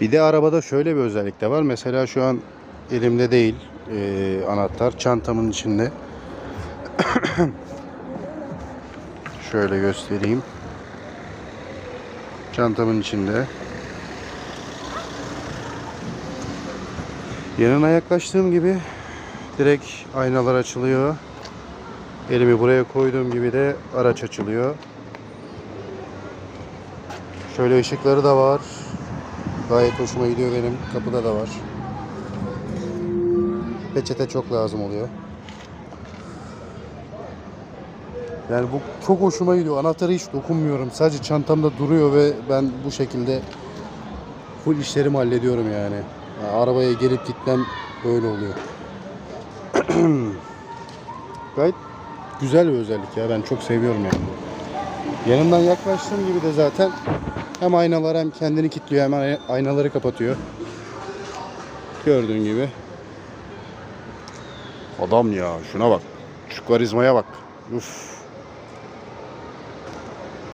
Bir de arabada şöyle bir özellik de var. Mesela şu an elimde değil e, anahtar. Çantamın içinde. şöyle göstereyim. Çantamın içinde. Yanına yaklaştığım gibi direkt aynalar açılıyor. Elimi buraya koyduğum gibi de araç açılıyor. Şöyle ışıkları da var. Gayet hoşuma gidiyor benim. Kapıda da var. Peçete çok lazım oluyor. Yani bu çok hoşuma gidiyor. Anahtarı hiç dokunmuyorum. Sadece çantamda duruyor ve ben bu şekilde full işlerimi hallediyorum yani. Yani arabaya gelip gitmem böyle oluyor. Gayet güzel bir özellik ya. Ben çok seviyorum yani. Yanından yaklaştığım gibi de zaten hem aynalar hem kendini kilitliyor hem ay- aynaları kapatıyor. Gördüğün gibi. Adam ya şuna bak. Şu karizmaya bak. Uf.